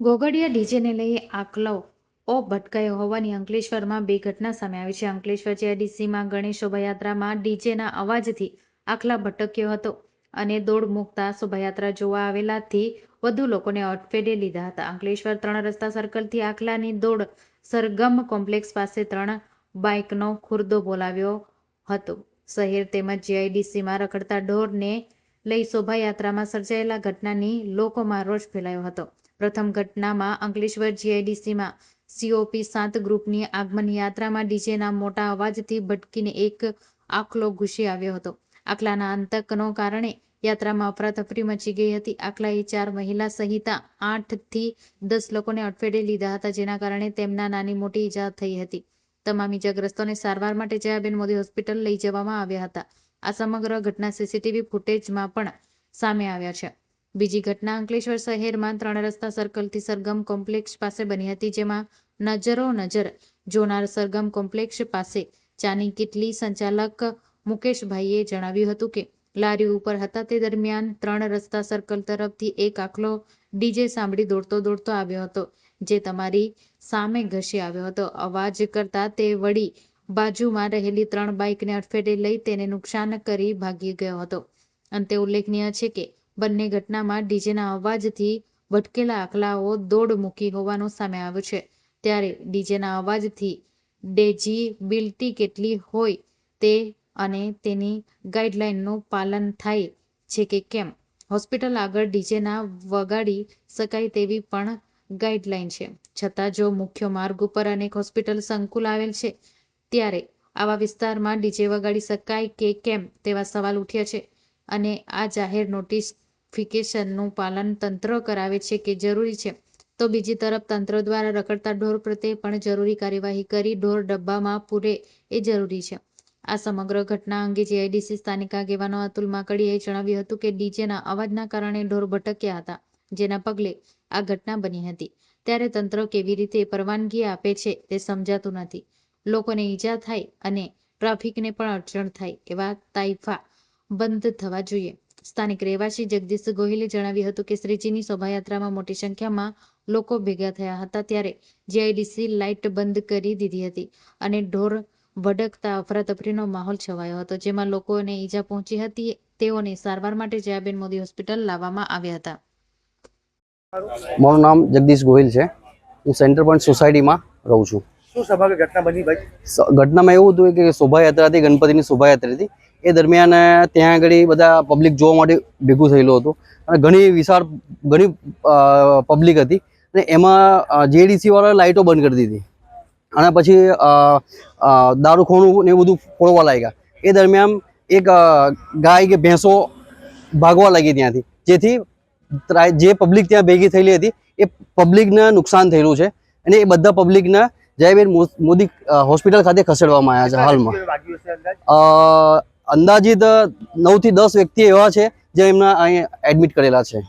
ગોગડિયા ડીજેને લઈ આકલવ ઓ ભટકાયો હોવાની અંકલેશ્વરમાં બે ઘટના સામે આવી છે. અંકલેશ્વર જીઆઈડીસીમાં ગણેશ શોભાયાત્રામાં ડીજેના અવાજથી આખલા ભટક્યો હતો અને દોડ મૂકતા શોભાયાત્રા જોવા આવેલાથી વધુ લોકોને અટફેડે લીધા હતા. અંકલેશ્વર ત્રણ રસ્તા સર્કલથી આખલાની દોડ સરગમ કોમ્પ્લેક્સ પાસે ત્રણ બાઇકનો ખુરદો બોલાવ્યો હતો. શહેર તેમજ જીઆઈડીસીમાં રખડતા ઢોરને લઈ શોભાયાત્રામાં સર્જાયેલા ઘટનાની લોકોમાં રોષ ફેલાયો હતો. પ્રથમ ઘટનામાં અંકલેશ્વર જીઆઈડીસીમાં સીઓપી સાત ગ્રુપની આગમન યાત્રામાં ડીજેના મોટા અવાજથી ભટકીને એક આખલો ઘૂસી આવ્યો હતો. આખલાના આતંકનો કારણે યાત્રામાં અફરાતફરી મચી ગઈ હતી. આખલાએ ચાર મહિલા સહિત આઠથી દસ લોકોને અડફેટે લીધા હતા, જેના કારણે તેમના નાની મોટી ઈજા થઈ હતી. તમામ ઈજાગ્રસ્તોને સારવાર માટે જયાબેન મોદી હોસ્પિટલ લઈ જવામાં આવ્યા હતા. આ સમગ્ર ઘટના સીસીટીવી ફૂટેજમાં પણ સામે આવ્યા છે. બીજી ઘટના અંકલેશ્વર શહેરમાં ત્રણ રસ્તા સર્કલથી સરગમ કોમ્પ્લેક્ષ પાસે બની હતી, જેમાં નજરો નજર જોનાર સરગમ કોમ્પ્લેક્ષ પાસે ચાની કિટલી સંચાલક મુકેશભાઈએ જણાવ્યું હતું કે લારી ઉપર હતા તે દરમિયાન ત્રણ રસ્તા સર્કલ તરફથી એક આખલો ડીજે સાંભળી દોડતો દોડતો આવ્યો હતો, જે તમારી સામે ઘસી આવ્યો હતો. અવાજ કરતા તે વળી બાજુમાં રહેલી ત્રણ બાઇકને અડફેટે લઈ તેને નુકસાન કરી ભાગી ગયો હતો. અંતે ઉલ્લેખનીય છે કે બંને ઘટનામાં ડીજેના અવાજથી ભટકેલા આખલાઓ દોડ મૂકી હોવાનું સામે આવ્યું છે. ત્યારે ડીજેના અવાજથી ડેજીબિલિટી કેટલી હોય તે અને તેની ગાઈડલાઈનનું પાલન થાય છે કે કેમ? હોસ્પિટલ આગળ ડીજેના વગાડી શકાય તેવી પણ ગાઈડલાઈન છે. છતાં જો મુખ્ય માર્ગ ઉપર અનેક હોસ્પિટલ સંકુલ આવેલ છે, ત્યારે આવા વિસ્તારમાં ડીજે વગાડી શકાય કે કેમ તેવા સવાલ ઉઠ્યા છે અને આ જાહેર નોટિફિકેશનનું પાલન તંત્ર કરાવે છે કે જરૂરી છે? તો બીજી તરફ તંત્ર દ્વારા રખડતા ઢોર પ્રત્યે પણ જરૂરી કાર્યવાહી કરી ઢોર ડબ્બામાં પૂરે એ જરૂરી છે. આ સમગ્ર ઘટના અંગે જીઆઈડીસી સ્થાનિક આગેવાનો અતુલ માકડીએ જણાવ્યું હતું કે ડીજેના અવાજના કારણે ઢોર ભટક્યા હતા, જેના પગલે આ ઘટના બની હતી. ત્યારે તંત્ર કેવી રીતે પરવાનગી આપે છે તે સમજાતું નથી. લોકોને ઈજા થાય અને ટ્રાફિકને પણ અડચણ થાય એવા તાઇફા બંધ થવા જોઈએ. સ્થાનિક રહેવાસી જગદીશ ગોહિલે જણાવ્યું હતું કે શ્રીજીની શોભાયાત્રામાં મોટી સંખ્યામાં લોકો ભેગા થયા હતા ત્યારે જીઆઈડીસી લાઇટ બંધ કરી દીધી હતી અને ઢોર ભડકતા અફરાતફરીનો માહોલ છવાયો હતો જેમાં લોકોને ઈજા પહોંચી હતી તેઓને સારવાર માટે જયાબેન મોદી હોસ્પિટલ લાવવામાં આવ્યા હતા. મારું નામ જગદીશ ગોહિલ છે. હું સેન્ટર પોઈન્ટ સોસાયટીમાં રહું છું. શું ઘટના બની ભાઈ? ઘટનામાં એવું હતું કે શોભાયાત્રા હતી ગણપતિની શોભાયાત્રા હતી એ દરમિયાન ત્યાં આગળ બધા પબ્લિક જોવા માટે ભેગું થયેલું હતું. અને ઘણી વિશાળ ઘણી પબ્લિક હતી. અને એમાં જેડીસી વાળા લાઇટો બંધ કરી દીધી. અને પછી દારૂખોણું ને બધું ફોડવા લાગ્યા. એ દરમિયાન એક ગાય કે ભેંસો ભાગવા લાગી ત્યાંથી. જેથી જે પબ્લિક ત્યાં ભેગી થયેલી હતી એ પબ્લિકને નુકસાન થયેલું છે. અને એ બધા પબ્લિકને જયબેન મોદી હોસ્પિટલ ખાતે ખસેડવામાં આવ્યા છે હાલમાં. અંદાજિત નવથી દસ વ્યક્તિ એવા છે જે એમના અહીં એડમિટ કરેલા છે.